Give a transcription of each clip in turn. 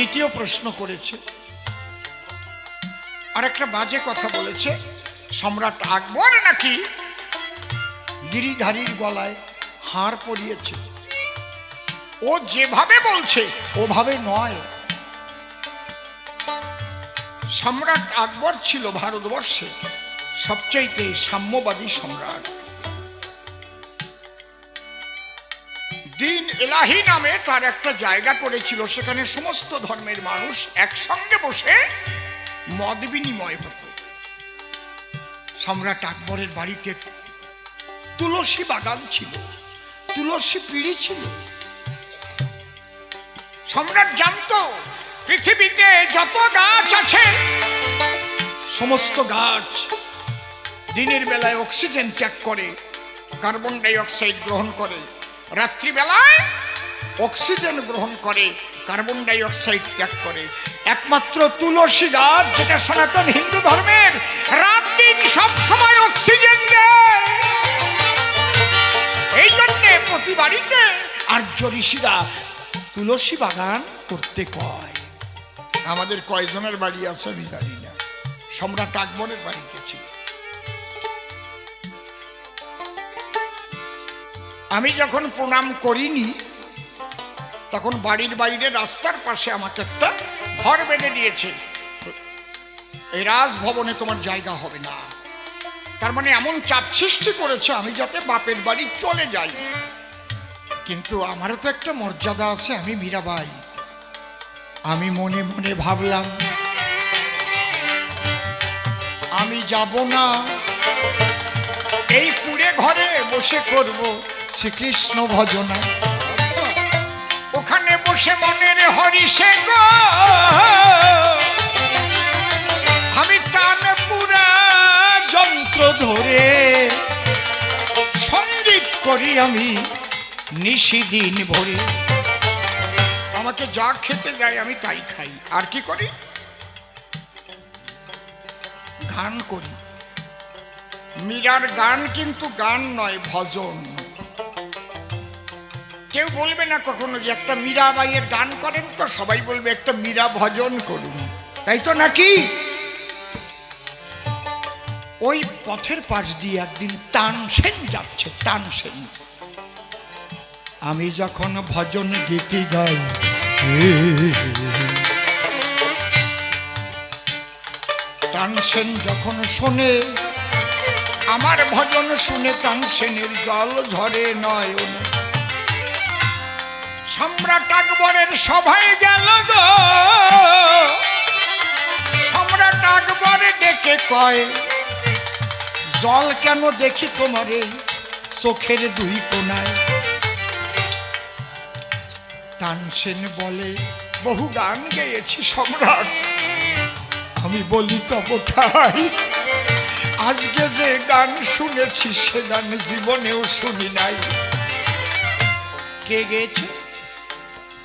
দ্বিতীয় প্রশ্ন করেছে। আর একটা বাজে কথা বলেছে, সম্রাট আকবর নাকি গিরিধারীর গলায় হার পরিয়েছে। ও যেভাবে বলছে, ওভাবে নয়। সম্রাট আকবর ছিল ভারতবর্ষে সবচাইতে সাম্যবাদী সম্রাট। দিন এলাহি নামে তার একটা জায়গা করেছিল, সেখানে সমস্ত ধর্মের মানুষ একসঙ্গে বসে মদ বিনিময় হতো। সম্রাট আকবরের বাড়িতে তুলসী বাগান ছিল, তুলসী পিড়ি ছিল। সম্রাট জানতো, পৃথিবীতে যত গাছ আছে, সমস্ত গাছ দিনের বেলায় অক্সিজেন ত্যাগ করে কার্বন ডাই অক্সাইড গ্রহণ করে। রাত্রিবেলায় অক্সিজেন গ্রহণ করে, কার্বন ডাই অক্সাইড ত্যাগ করে। একমাত্র তুলসী গাছ, যেটা সনাতন হিন্দু ধর্মের, রাত দিন সব সময় অক্সিজেন এই জন্যে প্রতি বাড়িতে আর্য ঋষিরা তুলসী বাগান করতে কয়। আমাদের কয়জনের বাড়ি আছে আমি জানি না। সম্রাট আকবরের বাড়িতে ছিল। আমি যখন প্রণাম করিনি, তখন বাড়ির বাইরে রাস্তার পাশে আমাকে একটা ঘর বেঁধে দিয়েছে। এই রাজভবনে তোমার জায়গা হবে না। তার মানে এমন চাপ সৃষ্টি করেছে আমি যাতে বাপের বাড়ি চলে যাই। কিন্তু আমারও তো একটা মর্যাদা আছে, আমি মীরাবাই। আমি মনে মনে ভাবলাম, আমি যাব না। এই কুড়ে ঘরে বসে করব। শ্রীকৃষ্ণ ভজনা। ওখানে বসে মনের হরিষে গো। আমি তান পুরা যন্ত্র ধরে সংগীত করি আমি নিশিদিন ভরে। আমাকে যা খেতে দেয় আমি তাই খাই। আর কি করি? গান করি। মীরার গান কিন্তু গান নয়, ভজন। কেউ বলবে না কখনো যে একটা মীরাবাইয়ের গান করেন তো সবাই বলবে একটা মীরা ভজন করুন। তাই তো নাকি? ওই পথের পাশ দিয়ে একদিন তানসেন যাচ্ছে তানসেন আমি যখন ভজন গীতি গাই তানসেন যখন শোনে, আমার ভজন শুনে তানসেনের জল ঝরে নয়ন। সম্রাট আকবরের সভায় গেল গো। সম্রাট আকবর ডেকে কয়, জল কেন দেখি তোমার এই চোখের দুই কোনায়? তানসেন বলে, বহু গান গেয়েছি সম্রাট। আমি বলি তব ঠাই। আজকে যে গান শুনেছি, সে গান জীবনেও শুনি নাই। কে গেছে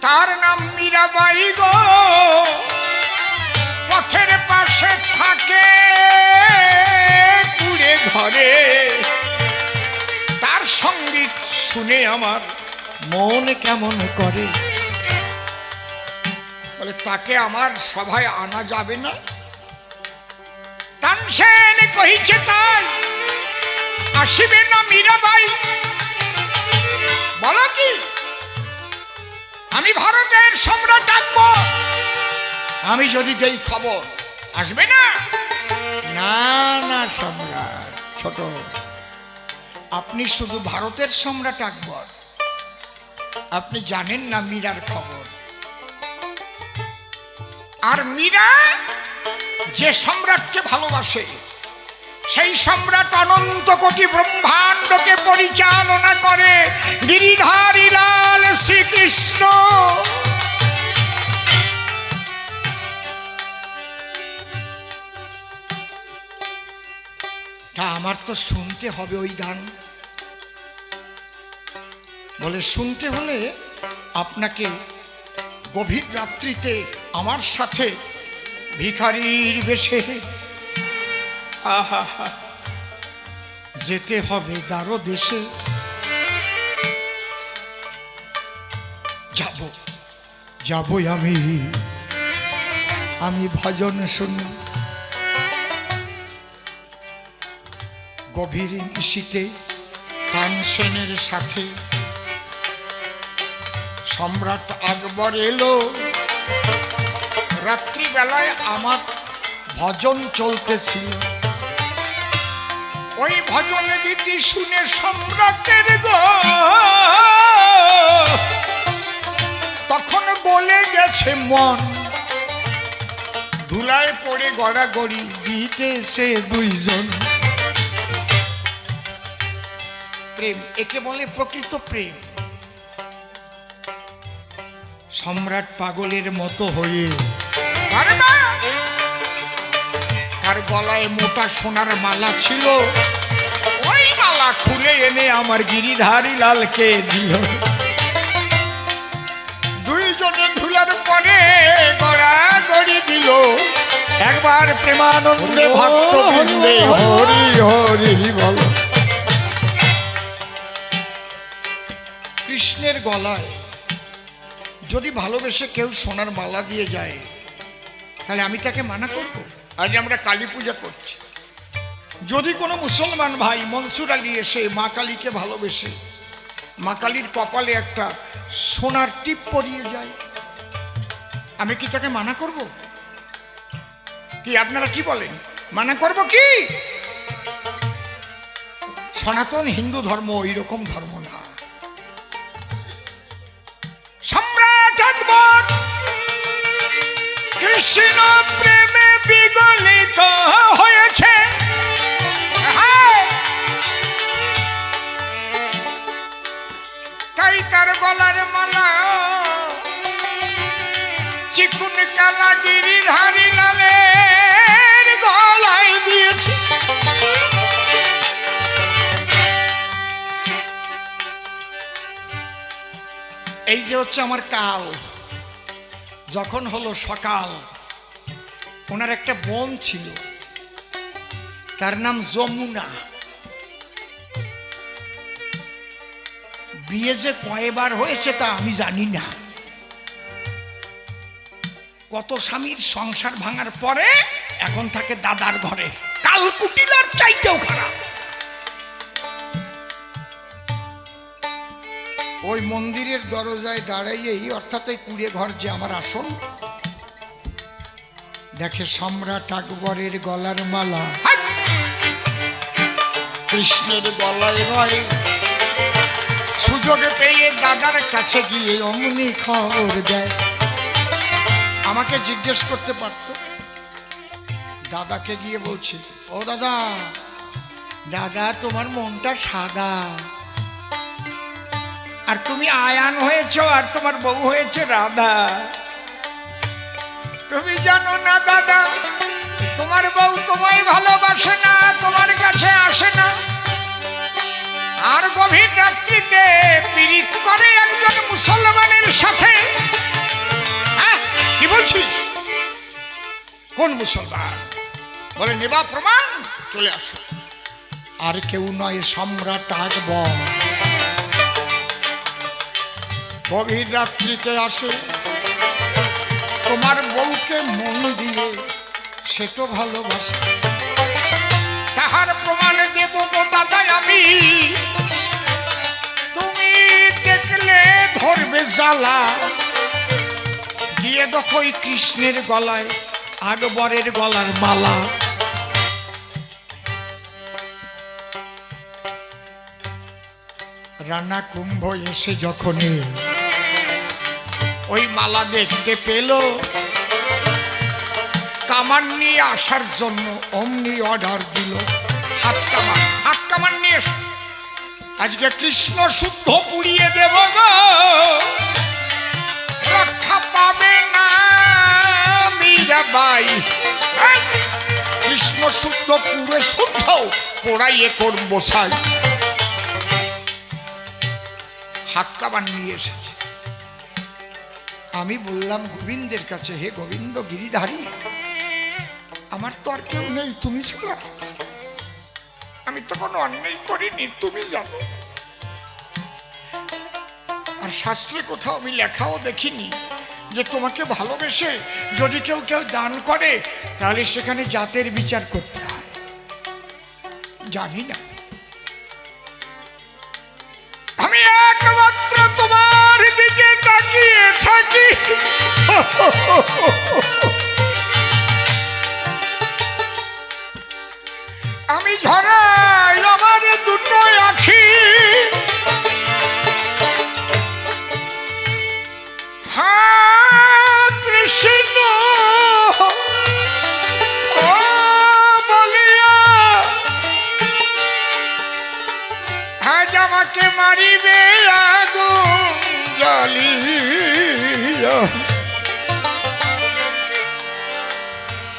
তার নাম মীরাবাই গো। পথের পাশে থাকে কুড়ে ঘরে। তার সংগীত শুনে আমার মন কেমন করে? বলে, তাকে আমার সভায় আনা যাবে না? তানসেন কহিছে, তাই আসিবে না মীরাবাই। বলো কি? আমি ভারতের সম্রাট আকবর আমি যদি দেই খবর আসবে না? না না সম্রাট ছোট। আপনি শুধু ভারতের সম্রাট আকবর। আপনি জানেন না মীরার খবর। আর মীরা যে সম্রাটকে ভালোবাসে সেই সম্রাট অনন্ত কোটি ব্রহ্মাণ্ডকে পরিচালনা করে গিরিধারী লাল শ্রীকৃষ্ণ। তা আমার তো শুনতে হবে ওই গান। বলে শুনতে হলে আপনাকে গভীর রাত্রিতে আমার সাথে ভিখারির বেশে যেতে হবে দারো দেশে। যাব, যাবই আমি। আমি ভজন শুনি। গভীর নিশীতে তানসেনের সাথে সম্রাট আকবর এলো। রাত্রিবেলায় আমার ভজন চলতেছিল। ওই ভজন গীতি শুনে সম্রাটের গো। তখন বলে গেছে মন। ধুলায় পড়ে গড়াগড়ি দিতে সে দুইজন। প্রেম, একে বলে প্রকৃত প্রেম। সম্রাট পাগলের মতো হয়ে গলায় মোটা সোনার মালা ছিল। ওই মালা খুলে এনে আমার গিরিধারী লালকে দিল। দুইজনে ধুলার পরে গড়া গড়ি দিল। একবার প্রেমানন্দে ভক্ত বৃন্দে হরি হরি বল। কৃষ্ণের গলায় যদি ভালোবেসে কেউ সোনার মালা দিয়ে যায় তাহলে আমি তাকে মানা করব? আজ আমরা কালী পূজা করছি। যদি কোনো মুসলমান ভাই মনসুর আলী এসে মা কালীকে ভালোবেসে, মা কালীর কপালে একটা সোনার টিপ পরিয়ে যায়, আমি কি তাকে মানা করব? কি আপনারা কি বলেন? মানা করব কি? সনাতন হিন্দু ধর্ম রকম ধর্ম না। সম্রাট কৃষ্ণ প্রেমে বিগলিত হয়েছে হায়! তাই তার গলার মালা, চিকুন কালা গিরিধারী লালের গলায় দিয়েছে এই যে হচ্ছে আমার কাল, যখন হলো সকাল ওনার একটা বোন ছিল। তার নাম যমুনা। বিয়ে যে কয়বার হয়েছে তা আমি জানি না। কত স্বামীর সংসার ভাঙার পরে এখন থাকে দাদার ঘরে। কালকুটিলার চাইতেও খারাপ। ওই মন্দিরের দরজায় দাঁড়াইয়েই অর্থাৎ ওই কুড়ে ঘর যে আমার আসন দেখে সম্রাট আকবরের গলার মালা। কৃষ্ণের গলায় নয়। সুযোগে পেয়ে দাদার কাছে গিয়ে অমনি খবর দেয়। আমাকে জিজ্ঞেস করতে পারতো। দাদাকে গিয়ে বলছে ও দাদা দাদা তোমার মনটা সাদা। আর তুমি আয়ান হয়েছ আর তোমার বউ হয়েছে রাধা। তুমি জানো না দাদা তোমার বউ তোমায় ভালোবাসে না তোমার কাছে আসে না। আর গভীর রাত্রিতে পীড়িত করে একজন মুসলমানের সাথে হ্যাঁ, কি বলছিস? কোন মুসলমান? বলে নেবা প্রমাণ চলে আসো। আর কেউ নয় সম্রাট আকবর। গভীর রাত্রিতে আসে তোমার বউকে মন দিয়ে, সে তো ভালোবাসে। তাহার প্রমাণ দেব গো দাদা আমি। তুমি দেখলে ধরবে জ্বালা। দিয়ে দেখো কৃষ্ণের গলায়, আকবরের গলার মালা। রানা কুম্ভ এসে যখনই ওই মালা দেখতে পেল। কামান নিয়ে আসার জন্য অমনি অর্ডার দিল। হাত কামান হাত কামান নিয়ে এসো। আজকে কৃষ্ণ শুদ্ধ পুড়িয়ে দেব রক্ষা পাবে না মীরাবাই। কৃষ্ণ শুদ্ধ পুরে শুদ্ধ পোড়াইয়ে করব সাই। হাত কামান নিয়ে এসেছে। আমি বললাম, গোবিন্দের কাছে হে গোবিন্দ গিরিধারী, আমার তো আর কেউ নেই, তুমি ছাড়া আমি তো কোনো অন্যায় করিনি, তুমি জানো। আর শাস্ত্রে কোথাও আমি লেখাও দেখিনি যে তোমাকে ভালোবেসে যদি কেউ কেউ দান করে, তাহলে সেখানে জাতের বিচার করতে হয়। জানি না। আমি একমাত্র তোমার থাকি আমি ঝরাই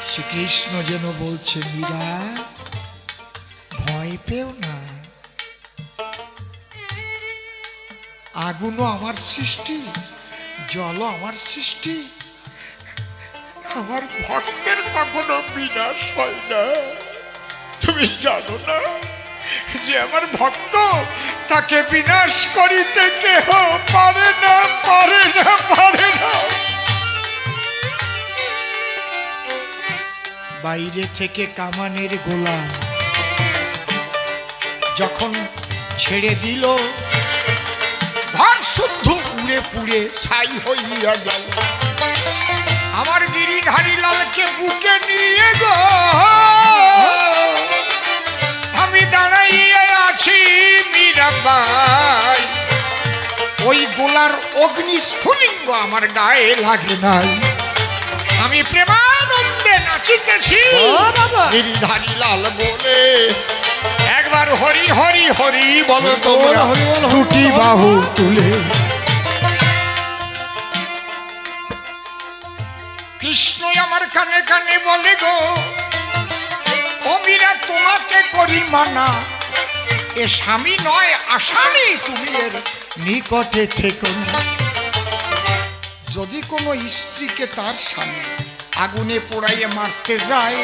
শ্রীকৃষ্ণ যেন বলছে, মীরা, ভয় পেও না। আগুনও আমার সৃষ্টি, জলও আমার সৃষ্টি। আমার ভক্তের কখনো বিনাশ হয় না। তুমি জানো না যে আমার ভক্ত তাকে বিনাশ করিতে কেহ পারে না পারে না পারে না। বাইরে থেকে কামানের গোলা যখন ছেড়ে দিল ঘর শুদ্ধ উড়ে পুড়ে ছাই হইয়া গেল। আমার গিরিধারী লালকে বুকে নিয়ে গো। মীরাবাই ওই গোলার অগ্নিস্ফুলিঙ্গ আমার গায়ে লাগে নাই। আমি প্রেমানন্দে নাচিতেছি। গিরিধারী লাল বলে। একবার হরি হরি হরি বলো তোমরা বল, দুটি বাহু তুলে। কৃষ্ণ আমার কানে কানে বলে গো ও মীরা তোমাকে করি মানা। এ স্বামী নয়, আসামি তুমি এর নিকটে থেকো যদি কোনো স্ত্রীকে তার স্বামী আগুনে পোড়াইয়ে মারতে যায়,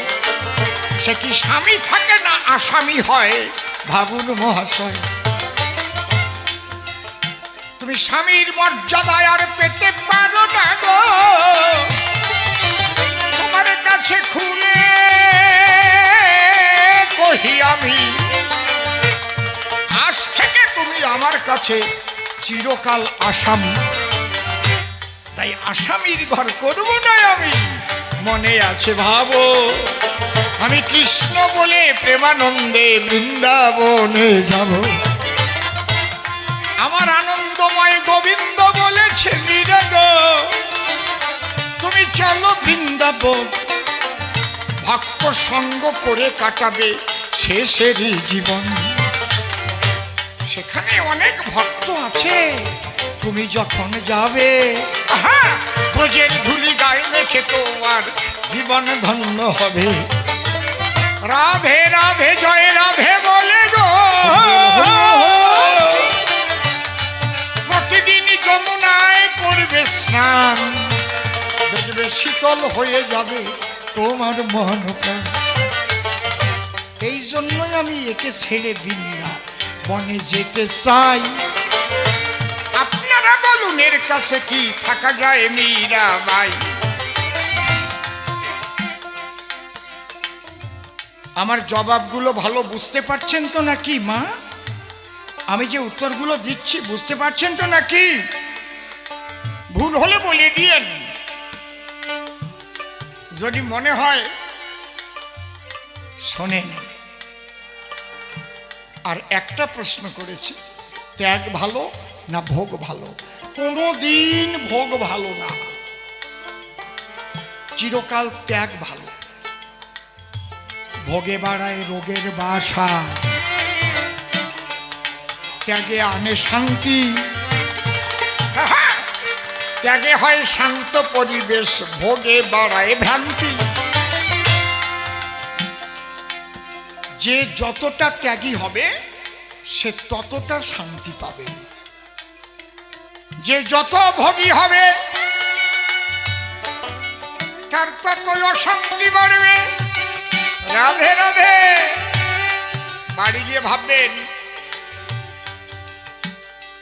সে কি স্বামী থাকে না আসামি হয়? ভাবুন মহাশয়। তুমি স্বামীর মর্যাদায় আর পেতে পারো না গো। তোমার কাছে খুলে কহি আমি আমার কাছে চিরকাল আসামি। তাই আসামির ঘর করব না আমি। মনে আছে ভাবো, আমি কৃষ্ণ বলে প্রেমানন্দে বৃন্দাবনে যাব। আমার আনন্দময় গোবিন্দ বলেছে মীরা তুমি চলো বৃন্দাবন। ভক্ত সঙ্গ করে কাটাবে শেষেরই জীবন। সেখানে অনেক ভক্ত আছে। তুমি যখন যাবে ব্রজের ধুলি গায়ে মেখে তোমার জীবন ধন্য হবে। রাধে রাধে জয় রাধে বলে গো। প্রতিদিন যমুনায় করবে স্নান। দেখবে শীতল হয়ে যাবে তোমার মন প্রাণ। এই জন্যই আমি একে ছেড়ে বিন্দা বনে যেতে চাই। আপনারা বলুন এর কাছে কি থাকা যায় মীরা বাই আমার জবাবগুলো ভালো বুঝতে পারছেন তো নাকি মা? আমি যে উত্তরগুলো দিচ্ছি বুঝতে পারছেন তো নাকি? ভুল হলে বলে দিয়েন। যদি মনে হয় শোনেন। আর একটা প্রশ্ন করেছি, ত্যাগ ভালো না ভোগ ভালো? কোনো দিন ভোগ ভালো না। চিরকাল ত্যাগ ভালো। ভোগে বাড়ায় রোগের বাসা। ত্যাগে আনে শান্তি। ত্যাগে হয় শান্ত পরিবেশ, ভোগে বাড়ায় ভ্রান্তি। যে যতটা ত্যাগী হবে, সে ততটা শান্তি পাবে। যে যত ভোগী হবে, তার তত অশান্তি বাড়বে। রাধে রাধে। বাড়ি গিয়ে ভাববেন,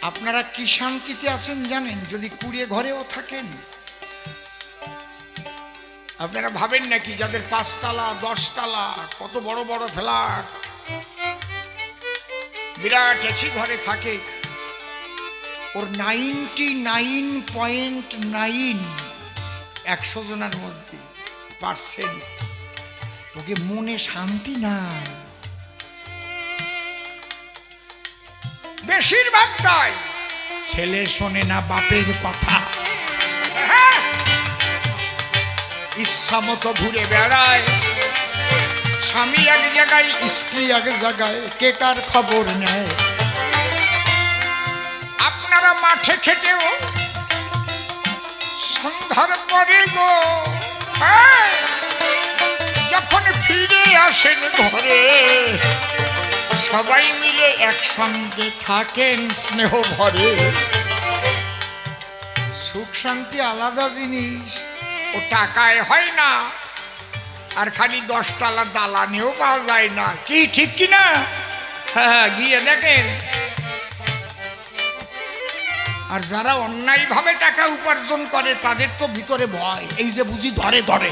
আপনারা কি শান্তিতে আছেন জানেন? যদি কুড়ে ঘরেও থাকেন আপনারা ভাবেন নাকি যাদের পাঁচতলা, দশতলা, কত বড় বড় ফ্ল্যাট? বিরাট এসি ঘরে থাকে। ওর নাইনটি নাইন পয়েন্ট নাইন একশো জনের মধ্যে পার্সেন্ট ওকে মনে শান্তি নাই। বেশিরভাগ তাই। ছেলে শোনে না বাপের কথা। ইচ্ছা মতো ঘুরে বেড়ায়। স্বামী এক জায়গায় স্ত্রী এক জায়গায় কে কার খবর নেয়? আপনারা মাঠে খেটেও সন্ধ্যার পরে গো হ্যাঁ, যখন ফিরে আসেন ঘরে সবাই মিলে একসঙ্গে থাকেন স্নেহ ভরে। সুখ শান্তি আলাদা জিনিস ও টাকায় হয় না। আর খালি দশতলা দালানেও পাওয়া যায় না। কি, ঠিক কি না? হ্যাঁ গিয়ে দেখেন। আর যারা অন্যায়ভাবে টাকা উপার্জন করে, তাদের তো ভিতরে ভয়। এই যে বুঝি ধরে ধরে।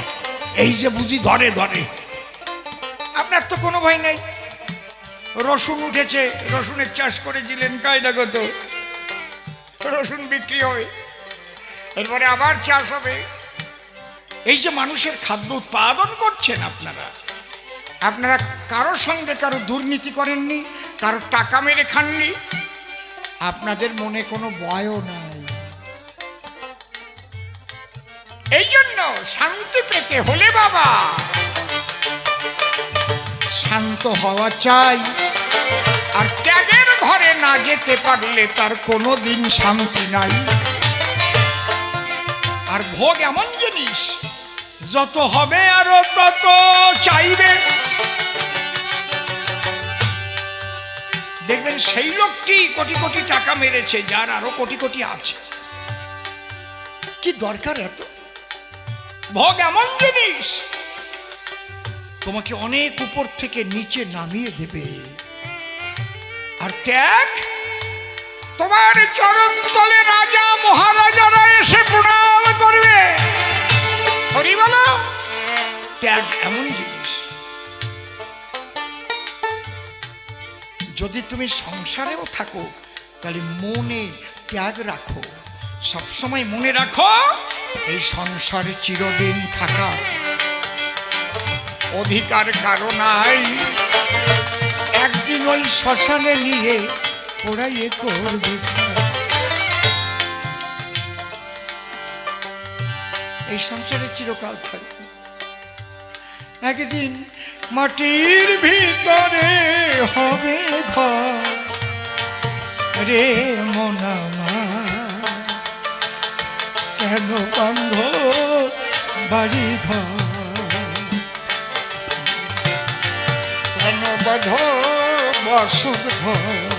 এই যে বুঝি ধরে ধরে। আপনার তো কোনো ভয় নাই। রসুন উঠেছে, রসুনের চাষ করেছিলেন কায়দা কত রসুন বিক্রি হবে এরপরে আবার চাষ হবে। এই যে মানুষের খাদ্য উৎপাদন করছেন আপনারা আপনারা কারোর সঙ্গে কারও দুর্নীতি করেননি, কারও টাকা মেরে খাননি? আপনাদের মনে কোনো ভয়ও নাই। এই জন্য শান্তি পেতে হলে বাবা, শান্ত হওয়া চাই। আর ত্যাগের ঘরে না যেতে পারলে তার কোনো দিন শান্তি নাই। আর ভোগ এমন জিনিস যত হবে আরও তত চাইবে। দেখবেন সেই লোকটি কোটি কোটি টাকা মেরেছে, যার আরও কোটি কোটি আছে। কি দরকার এত? ভোগ এমন জিনিস, তোমাকে অনেক উপর থেকে নিচে নামিয়ে দেবে। আর ত্যাগ, তোমার চরণ তলে রাজা মহারাজারা এসে প্রণাম করবে। হরি বলো। ত্যাগ এমন জিনিস। যদি তুমি সংসারেও থাকো, তাহলে মনে ত্যাগ রাখো। সবসময় মনে রাখো, এই সংসার চিরদিন থাকা অধিকার কারও নাই। একদিন ওই শ্মশানে নিয়ে ওরাই করবে। এই সংসারে চিরকাল থাকবে। একদিন মাটির ভিতরে হবে ঘর। রে মনামা কেন বন্ধ বাড়ি ঘর? কেন বধ বসত ঘর?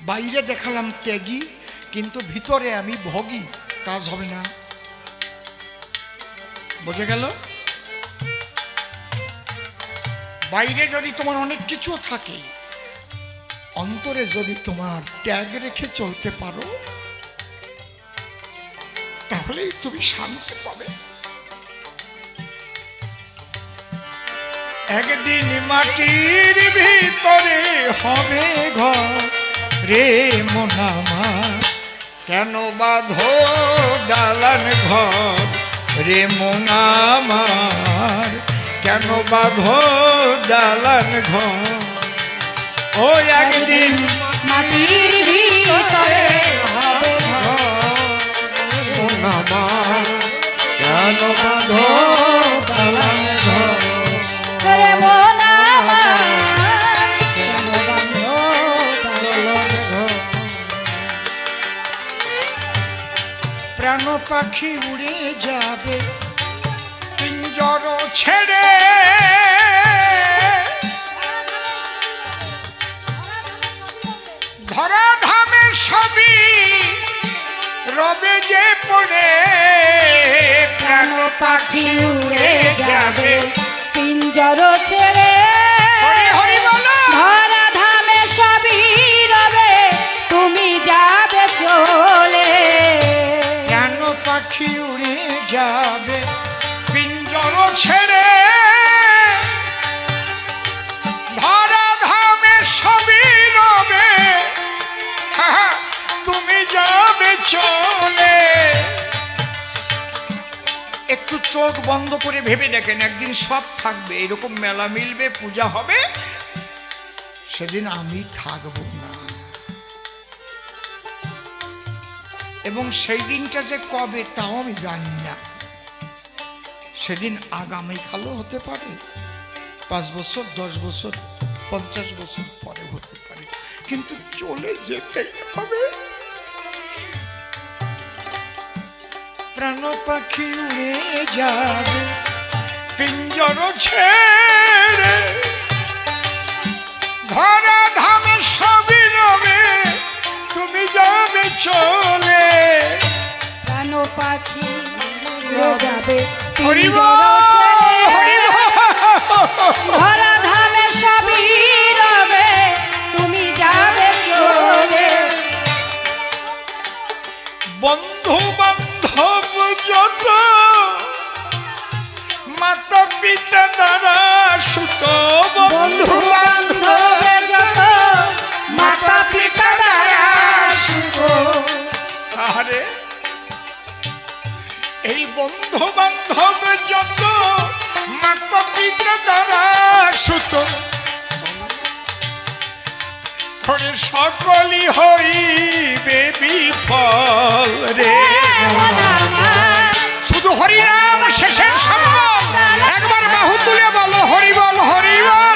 বাইরে দেখালাম ত্যাগী কিন্তু ভিতরে আমি ভগী কাজ হবে না। বোঝা গেল? বাইরে যদি তোমার অনেক কিছু থাকে অন্তরে যদি তোমার ত্যাগ রেখে চলতে পারো তাহলেই তুমি শান্তি পাবে। একদিন মাটির ভিতরে হবে ঘর রে মোনামা কেন বাঁধো দালান ঘর? রে মোনামার কেন বাঁধো দালান ঘর? ও একদিন মাটির ভিতরে কেন বাঁধো দালান পাখি উড়ে যাবে। পিঞ্জর ছেড়ে। ধরা ধামে সবই রবে যে পড়ে। প্রাণ পাখি উড়ে যাবে? পিঞ্জর ছেড়ে। পাখি উড়ে যাবে পিঞ্জর ছেড়ে। ধরা ধামে সবই রবে হা, হা, তুমি যাবে চলে। একটু চোখ বন্ধ করে ভেবে দেখেন একদিন সব থাকবে এরকম মেলা মিলবে পূজা হবে সেদিন আমি থাকব না। এবং সেই দিনটা যে কবে তাও আমি জানি না। সেদিন আগামীকালও হতে পারে, পাঁচ বছর, দশ বছর, পঞ্চাশ বছর পরে হতে পারে। কিন্তু চলে যেতেই হবে। প্রাণ পাখি উড়ে যাবে, পিঞ্জর ছেড়ে ধরা ধামে সবই রবে যাবে চলে। প্রাণ পাখি যাবে হরি পিঞ্জর বল, হরি ছেড়ে। ধরা ধামে সবই রবে তুমি যাবে চলে। বন্ধু বান্ধব যত বন্ধু বান্ধব যত মাতা পিতা দ্বারা সুত। করে সকলই হইবে বিফল রে। শুধু হরিনাম শেষের সম্ভব একবার বাহু তুলে বলো হরিবল হরিবল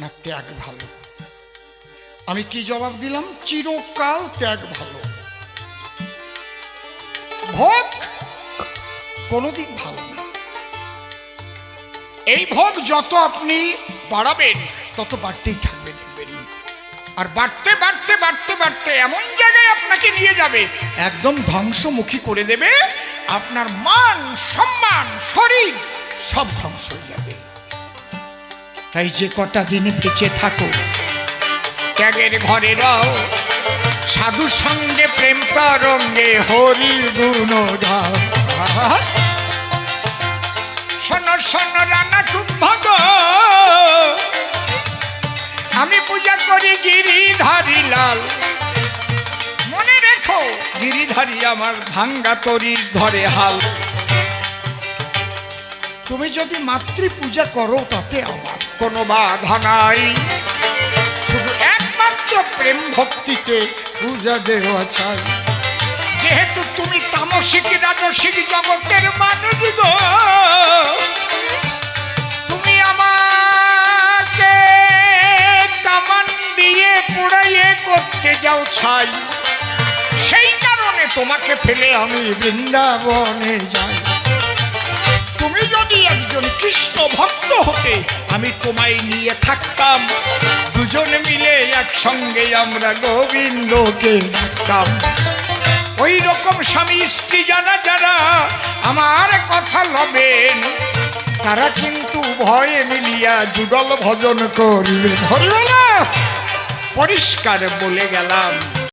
না ত্যাগ ভালো। আমি কি জবাব দিলাম? চিরকাল ত্যাগ ভালো। ভোগ কোনোদিন ভালো না। এই ভোগ যত আপনি বাড়াবেন, তত বাড়তেই থাকবে দেখবেন। আর বাড়তে বাড়তে বাড়তে বাড়তে এমন জায়গায় আপনাকে নিয়ে যাবে, একদম ধ্বংসমুখী করে দেবে, আপনার মান, সম্মান, শরীর সব ধ্বংস হয়ে যাবে। তাই যে কটা দিন বেঁচে থাকো। ত্যাগের ঘরে রও, সাধু সঙ্গে প্রেম তরঙ্গে হরি গুণ শোন শোন, রানা কুম্ভগ আমি পূজা করি গিরিধারী লাল। মনে রেখো, গিরিধারী আমার ভাঙ্গা তরির ধরে হাল। তুমি যদি মাতৃ পূজা করো তাতে আমার কোনো বাধা নাই। শুধু একমাত্র প্রেম ভক্তিতে পূজা দেওয়া চাই। যেহেতু তুমি তামসিক, রাজসিক জগতের মানুষ গো, তুমি আমাকে কামান দিয়ে পুড়াইয়ে করতে যাও ছাই। সেই কারণে তোমাকে ফেলে আমি বৃন্দাবনে যাই। তুমি যদি একজন কৃষ্ণ ভক্ত হতে আমি তোমায় নিয়ে থাকতাম। দুজনে মিলে একসঙ্গে আমরা গোবিন্দকে ডাকতাম ওই রকম স্বামী স্ত্রী যারা যারা, আমার কথা লবেন, তারা কিন্তু ভয়ে মিলিয়া যুগল ভজন করবেন হরিবলা পরিষ্কার বলে গেলাম।